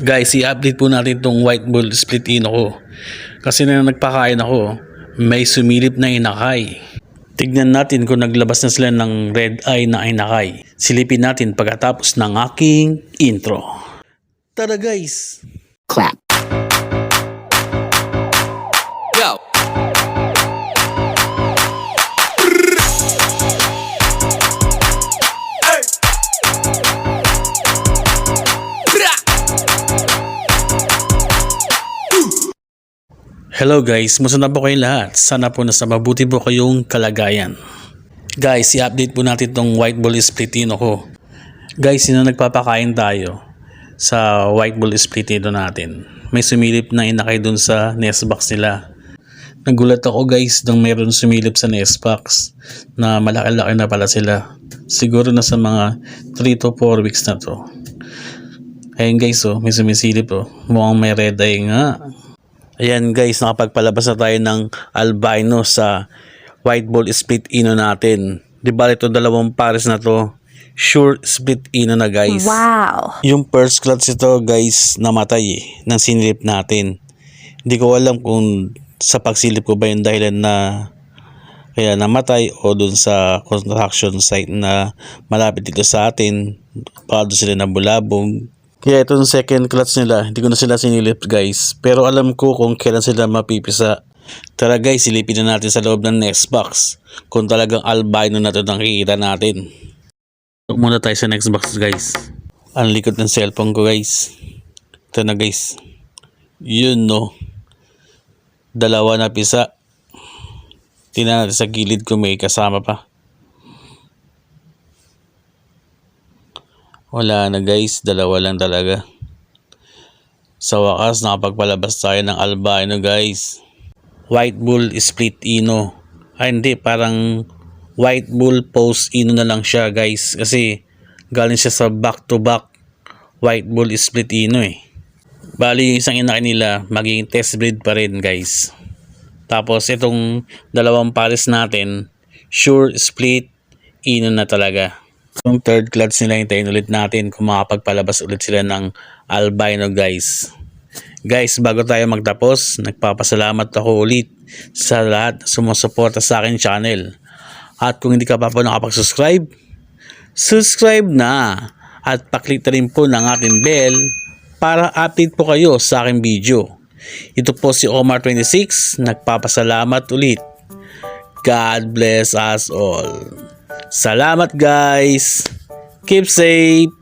Guys, i-update po natin itong white bull split ino ko. Kasi na nagpakain ako, may sumilip na inakay. Tignan natin kung naglabas na sila ng red eye na inakay. Silipin natin pagkatapos ng aking intro. Tara guys! clap. Hello guys, musta na po kayong lahat? Sana po nasa mabuti po kayong kalagayan. Guys, i-update po natin itong white bull splitino ko. Guys, sino nagpapakain tayo sa white bull splitino natin? May sumilip na inakay dun sa nest box nila. Nagulat ako guys nung meron sumilip sa nest box na malaki-laki na pala sila. Siguro na sa mga 3 to 4 weeks na to. Ayun guys oh, may sumisilip oh. Mukhang may red eye nga. Ayan guys, nakapagpalabas na tayo ng albino sa white ball split ino natin. Di ba ito dalawang pares na to? Sure split ino na guys. Wow. Yung first clutch ito guys namatay eh, ng sinilip natin. Hindi ko alam kung sa pagsilip ko ba yung dahilan na kaya namatay o dun sa construction site na malapit dito sa atin. Baka doon sila nabulabog. Kaya itong second clutch nila, hindi ko na sila sinilip guys. Pero alam ko kung kailan sila mapipisa. Tara guys, silipin na natin sa loob ng next box. Kung talagang albino na ito nakikita natin. Look muna tayo sa next box guys. Ang likod ng cellphone ko guys. Ito na guys. Yun no. Dalawa na pisa. Tingnan natin sa gilid ko may kasama pa. Wala na guys, dalawa lang talaga. Sa wakas, nakapagpalabas tayo ng albino guys. White bull split ino. Ay hindi, parang white bull post ino na lang siya guys. Kasi galing siya sa back to back white bull split ino eh. Bali yung isang inaki nila, magiging test breed pa rin guys. Tapos itong dalawang pares natin, sure split ino na talaga. Yung third clutch nila hintayin ulit natin kung makapagpalabas ulit sila ng albino guys. Guys, bago tayo magtapos, nagpapasalamat ako ulit sa lahat na sumusuporta sa akin channel. At kung hindi ka pa po nakapag-subscribe, subscribe na at paklik na rin po ng ating bell para update po kayo sa aking video. Ito po si Omar26, nagpapasalamat ulit. God bless us all. Salamat guys. Keep safe.